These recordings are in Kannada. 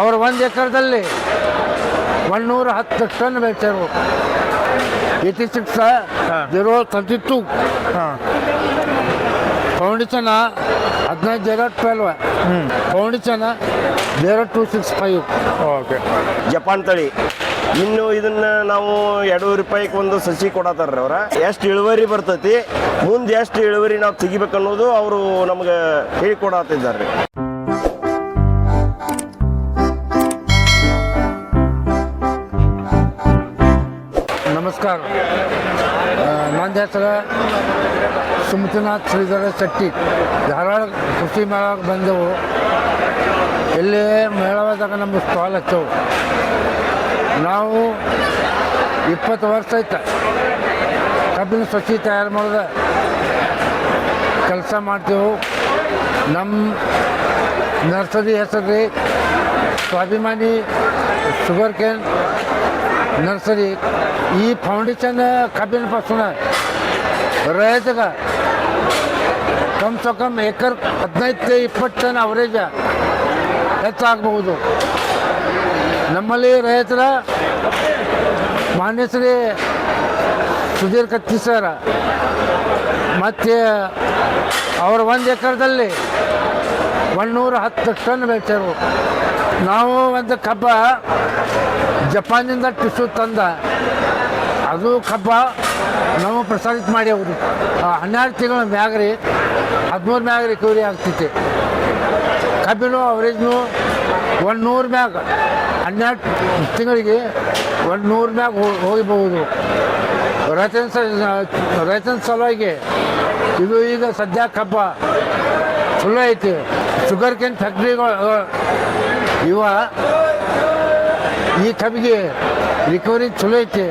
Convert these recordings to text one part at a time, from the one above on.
ಅವ್ರು ಒಂದು ಎಕರೆದಲ್ಲಿ ಒನ್ನೂರ ಹತ್ತು ton ಬೆಳೆಸಿರು eighty six zero thirty two ಹಾಂ. ಫೌಂಡೇಶನ್ ಹದಿನೈದು zero twelve. Foundation zero two six five. Okay. Japan ತಳಿ. ಇನ್ನು ಇದನ್ನ ನಾವು ಎರಡು ರೂಪಾಯಿಗೆ ಒಂದು ಸಸಿ ಕೊಡತಾರ ಅವ್ರ. ಎಷ್ಟು ಇಳುವರಿ ಬರ್ತೈತಿ? ಮುಂದೆ ಎಷ್ಟು ಇಳುವರಿ ನಾವು ತೆಗಿಬೇಕನ್ನೋದು ಅವರು ನಮ್ಗೆ ಹೇಳಿಕೊಡತ್ತಿದ್ದಾರೆ ನಮಸ್ಕಾರ. ನನ್ನ ಹೆಸರು ಸುಮತಿನಾಥ್ ಶ್ರೀಧರ ಶೆಟ್ಟಿ. ಧಾರವಾಡ ಕೃಷಿ ಮೇಳಕ್ಕೆ ಬಂದೆವು. ಇಲ್ಲಿ ಮೇಳವಾದಾಗ ನಮ್ಗೆ ಸ್ಟಾಲ್ ಹಚ್ಚವು. ನಾವು ಇಪ್ಪತ್ತು ವರ್ಷ ಐತೆ ಕಬ್ಬಿನ ಸಸಿ ತಯಾರು ಮಾಡಿದ ಕೆಲಸ ಮಾಡ್ತೇವೆ. ನಮ್ಮ ನರ್ಸರಿ ಹೆಸರು ರೀ ಸ್ವಾಭಿಮಾನಿ ಶುಗರ್ ಕೇನ್ ನರ್ಸರಿ, ಈ ಫೌಂಡೇಶನ್ ಕಬ್ಬಿನ ಪಾಸುನ ರೈತಗ ಕಮ್ ಕಮ್ ಏಕರ್ ಹದಿನೈದು ಇಪ್ಪತ್ತು ಟನ್ ಅವರೇಜ ಹೆಚ್ಚಾಗಬಹುದು. ನಮ್ಮಲ್ಲಿ ರೈತರ ಮಾನ್ಯ ಶ್ರೀ ಸುಧೀರ್ ಕತ್ತಿ ಸರ್ ಮತ್ತು ಅವರು ಒಂದು ಎಕರೆದಲ್ಲಿ ಒನ್ನೂರ ಹತ್ತು ಟನ್ ಬೆಳೆಸಿರು. ನಾವು ಒಂದು ಕಬ್ಬ ಜಪಾನಿಂದ ಟಿಶ್ಯೂ ತಂದ ಅದು ಕಬ್ಬ ನಾವು ಪ್ರಸಾರಿತ ಮಾಡ್ಯಾವ್ರಿ ಹನ್ನೆರಡು ತಿಂಗಳ ಮ್ಯಾಗ್ರಿ, ಹದಿಮೂರು ಮ್ಯಾಗ ರಿಕವರಿ ಆಗ್ತೈತಿ ಕಬ್ಬಿನೂ, ಅವರೇಜ್ನು ಒಂದು ನೂರು ಮ್ಯಾಗ, ಹನ್ನೆರಡು ತಿಂಗಳಿಗೆ ಒಂದು ನೂರು ಮ್ಯಾಗ ಹೋಗಿಬಹುದು. ರೈತನ ರೈತನ ಸಲುವಾಗಿ ಇದು ಈಗ ಸದ್ಯ ಕಬ್ಬ ಚಲೋ ಐತಿ. ಶುಗರ್ ಕೇನ್ ಫ್ಯಾಕ್ಟ್ರಿಗಳು ಇವ ಈ ಕಬ್ಬಿಗೆ ರಿಕವರಿ ಚಲೋ ಐತಿ,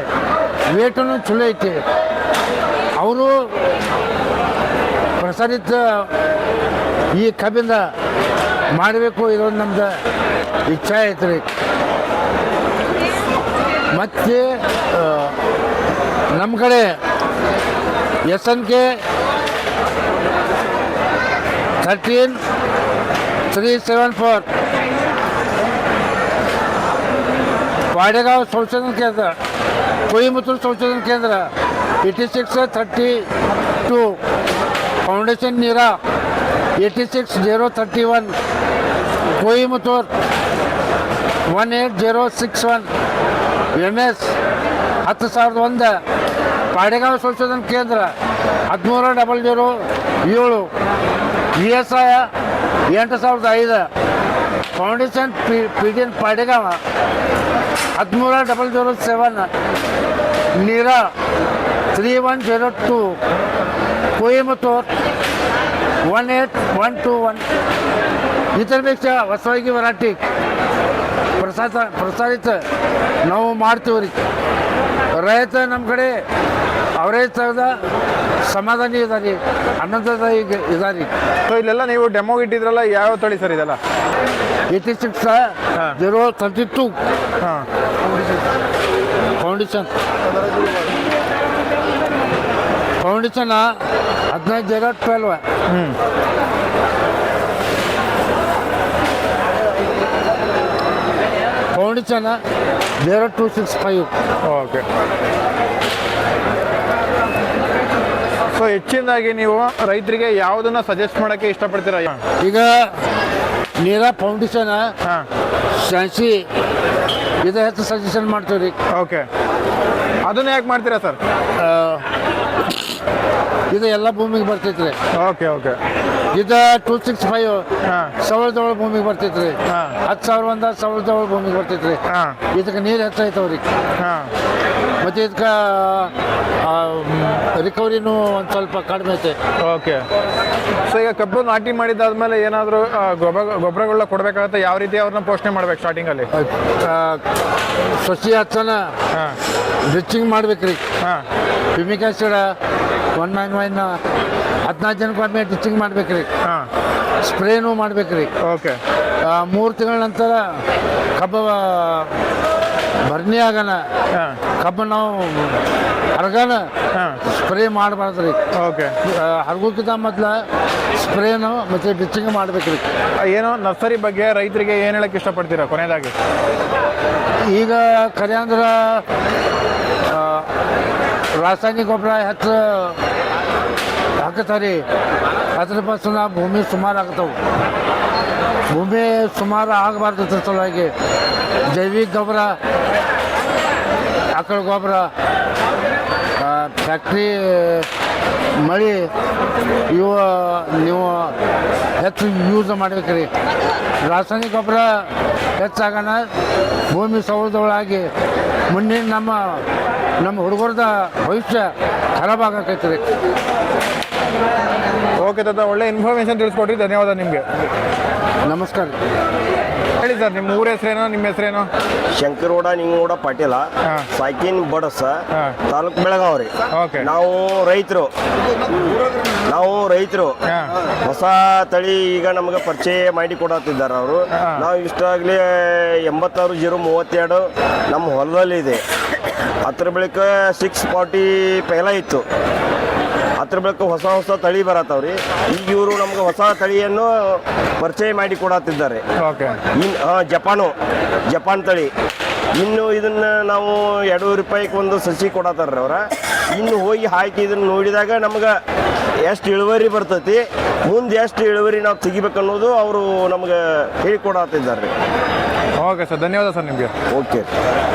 ವೇಟನು ಚಲೋ ಐತಿ. ಅವರು ಪ್ರಸಾರಿತ ಈ ಕಬ್ಬಿಂದ ಮಾಡಬೇಕು ಇದೊಂದು ನಮ್ದು ಇಚ್ಛೆ ಐತೆ ಮತ್ತು ನಮ್ಮ ಕಡೆ S N K thirteen three seven four Vadegaon ಸಂಶೋಧನಾ ಕೇಂದ್ರ, ಕೊಯಿಮತ್ತೂರು ಸಂಶೋಧನಾ ಕೇಂದ್ರ, eighty six thirty two, foundation Nira, eighty six zero thirty one, Coimbatore one eight zero six one M S ಹತ್ತು ಸಾವಿರದ ಒಂದು ಪಾಡೆಗಾಂವ್ ಸಂಶೋಧನಾ ಕೇಂದ್ರ ಹದಿಮೂರು ಡಬಲ್ ಜೀರೋ ಏಳು, ಇ ಎಸ್ ಐ ಎಂಟು ಸಾವಿರದ ಐದು. Foundation P P D N Padegaon ಹದಿಮೂರು double zero seven Nira three one zero two Coimbatore one eight one two one ಇತರಪೇಕ್ಷ ಹೊಸವಾಗಿ ವರಾಟಿ ಪ್ರಸಾದ ಪ್ರಸಾರಿತ ನಾವು ಮಾಡ್ತೀವಿ ರೀ. ರೈತ ನಮ್ಮ ಕಡೆ ಅವರೇ ಥರದ ಸಮಾಧಾನಿ ಇದಾರೆ ಅನ್ನದ ಈಗ ಇದಾರೆ ಸೊ ಇಲ್ಲೆಲ್ಲ ನೀವು ಡೆಮೋ ಇಟ್ಟಿದ್ರಲ್ಲ ಯಾವ ತಳಿ ಸರ್ ಇದೆಲ್ಲ? Eighty six zero thirty two ಹಾಂ ಫೌಂಡೇಶನ್ ಫೌಂಡೇಶನ್ ಹದಿನೈದು ಜೀರೋ ಟ್ವೆಲ್ವ್ ಹ್ಞೂ foundation zero two six five okay so ಹೆಚ್ಚಿನದಾಗಿ ನೀವು ರೈತರಿಗೆ ಯಾವುದನ್ನ ಸಜೆಸ್ಟ್ ಮಾಡೋಕ್ಕೆ ಇಷ್ಟಪಡ್ತೀರಾ? ಈಗ ನೀರಾ ಫೌಂಡೇಶನ್ ಹಾಂ. ಶಾನ್ಸಿ ಇದು ಹೆಚ್ಚು ಸಜೆಷನ್ ಮಾಡ್ತೀವಿ ರೀ ಓಕೆ ಅದನ್ನ ಯಾಕೆ ಮಾಡ್ತೀರಾ ಸರ್ ಇದು ಎಲ್ಲ ಭೂಮಿಗೆ ಬರ್ತೈತೆ ರೀ ಓಕೆ ಓಕೆ. ಇದು ಟೂ ಸಿಕ್ಸ್ ಫೈವ್ ಸಾವಿರದ ಒಳ ಭೂಮಿಗೆ ಬರ್ತೈತೆ ರೀ ಹಾಂ. ಹತ್ತು ಸಾವಿರ ಅಂದ್ರೆ ಸಾವಿರದ ಒಳ ಭೂಮಿಗೆ ಬರ್ತೈತೆ ರೀ ಹಾಂ. ಇದಕ್ಕೆ ನೀರು ಹೆಚ್ಚಾಯ್ತವೆ ರೀ ಹಾಂ. ಮತ್ತು ಇದಕ್ಕೆ ರಿಕವರಿನೂ ಒಂದು ಸ್ವಲ್ಪ ಕಡಿಮೆ ಐತೆ. ಓಕೆ. ಸೊ ಈಗ ಕಬ್ಬು ನಾಟಿ ಮಾಡಿದಾದ್ಮೇಲೆ ಏನಾದರೂ ಗೊಬ್ಬರ ಗೊಬ್ಬರಗಳನ್ನ ಕೊಡಬೇಕಾಗತ್ತೆ? ಯಾವ ರೀತಿ ಅವ್ರನ್ನ ಪೋಷಣೆ ಮಾಡ್ಬೇಕು ಸ್ಟಾರ್ಟಿಂಗಲ್ಲಿ ಅಲ್ಲಿ? ಸಸಿ ಹಚ್ಚನ ಡ್ರಿಚಿಂಗ್ ಮಾಡ್ಬೇಕು ರೀ ಹಾಂ. ಪಿಮಿಕ್ ಆಸಿಡ್ ಒನ್ ಮ್ಯಾನ್ ವೈನ್ ಹದಿನಾಲ್ಕು ಜನಕ್ಕೆ ಒಮ್ಮೆ ಟಿಚಿಂಗ್ ಮಾಡ್ಬೇಕ್ರಿ. ಹಾಂ. ಸ್ಪ್ರೇನೂ ಮಾಡ್ಬೇಕ್ರಿ. ಓಕೆ ಮೂರು ತಿಂಗಳ ನಂತರ ಕಬ್ಬ ಬರ್ನಿ ಆಗನ. ಹಾಂ. ಕಬ್ಬು ನಾವು ಹರಗನ ಹಾಂ. ಸ್ಪ್ರೇ ಮಾಡಬಾರ್ದ್ರಿ. ಓಕೆ ಹರಗೋಕ್ಕಿಂತ ಮೊದ್ಲು ಸ್ಪ್ರೇನು ಮತ್ತು ಬಿಚ್ಚಿಂಗ್ ಮಾಡ್ಬೇಕ್ರಿ. ಏನೋ ನರ್ಸರಿ ಬಗ್ಗೆ ರೈತರಿಗೆ ಏನು ಹೇಳಕ್ಕೆ ಇಷ್ಟಪಡ್ತೀರಾ ಕೊನೆಯದಾಗಿ? ಈಗ ಕರೆ ಅಂದ್ರೆ ಆ, ರಾಸಾಯನಿಕ ಗೊಬ್ಬರ ಹೆಚ್ಚು ಹಾಕತ್ತಾರೆ ಅದ್ರ ಬಸ್ನ ಭೂಮಿ ಸುಮಾರು ಆಗ್ತಾವೆ ಭೂಮಿ ಸುಮಾರು ಆಗಬಾರ್ದು ಅದ್ರ ಸಲುವಾಗಿ ಜೈವಿಕ ಗೊಬ್ಬರ ಆಕಳ ಗೊಬ್ಬರ ಫ್ಯಾಕ್ಟ್ರಿ ಮಳೆ ಇವು ನೀವು ಹೆಚ್ಚು ಯೂಸ್ ಮಾಡ್ಬೇಕ್ರಿ. ರಾಸಾಯನಿಕ ಗೊಬ್ಬರ ಹೆಚ್ಚಾಗೋಣ ಭೂಮಿ ಸೌಹೃದಗಳಾಗಿ ಮುಂದಿನ ನಮ್ಮ ನಮ್ಮ ಹುಡುಗರದ ಭವಿಷ್ಯ ಖರಾಬ್ ಆಗಕೈತೆ ರೀ ಓಕೆ ತಾತ ಒಳ್ಳೆ ಇನ್ಫಾರ್ಮೇಷನ್ ತಿಳಿಸ್ಕೊಟ್ರಿ. ಧನ್ಯವಾದ ನಿಮಗೆ. ನಮಸ್ಕಾರ. ಹೇಳಿ ಸರ್ ನಿಮ್ಮ ಊರ ಹೆಸರೇನೋ ನಿಮ್ಮ ಹೆಸರೇನೋ? ಓಡ ನಿಂಗೌಡ ಪಾಟೀಲ. ಪಟೇಲ ಸಾಕಿನ್ ಬಡಸ. ತಾಲೂಕ್ ಬೆಳಗಾವ್. ರೀ ಓಕೆ. ನಾವು ರೈತರು. ನಾವು ರೈತರು. ಹೊಸ ತಳಿ ಈಗ ನಮಗೆ ಪರಿಚಯ ಮಾಡಿ ಕೊಡತ್ತಿದ್ದಾರೆ ಅವರು. ನಾವು ಇಷ್ಟಾಗಲಿ ಎಂಬತ್ತಾರು ಜೀರೋ ಮೂವತ್ತೆರಡು ನಮ್ಮ ಹೊಲದಲ್ಲಿ ಇದೆ ಅದ್ರ ಬಳಿಕ ಸಿಕ್ಸ್ ಫಾರ್ಟಿ ಪೆಹಲ ಇತ್ತು. ಅದ್ರ ಬಳಿಕ ಹೊಸ ಹೊಸ ತಳಿ ಬರತ್ತವ್ರಿ. ಈಗ ಇವರು ನಮ್ಗೆ ಹೊಸ ತಳಿಯನ್ನು ಪರಿಚಯ ಮಾಡಿ ಕೊಡತ್ತಿದ್ದಾರೆ. ಓಕೆ. ಇನ್ ಆ, ಜಪಾನು ಜಪಾನ್ ತಳಿ. ಇನ್ನು ಇದನ್ನ ನಾವು ಎರಡು ರೂಪಾಯಿಗೆ ಒಂದು ಸಸಿ ಕೊಡತ್ತಾರ್ರಿ ಅವ್ರ. ಇನ್ನು ಹೋಗಿ ಹಾಕಿ ಇದನ್ನ ನೋಡಿದಾಗ ನಮ್ಗೆ ಎಷ್ಟು ಇಳುವರಿ ಬರ್ತೈತಿ ಮುಂದೆ ಎಷ್ಟು ಇಳುವರಿ ನಾವು ತೆಗಿಬೇಕನ್ನೋದು ಅವರು ನಮ್ಗೆ ಹೇಳಿಕೊಡತ್ತಿದ್ದಾರೆ. ಓಕೆ ಸರ್ ಧನ್ಯವಾದ ಸರ್ ನಿಮಗೆ. ಓಕೆ.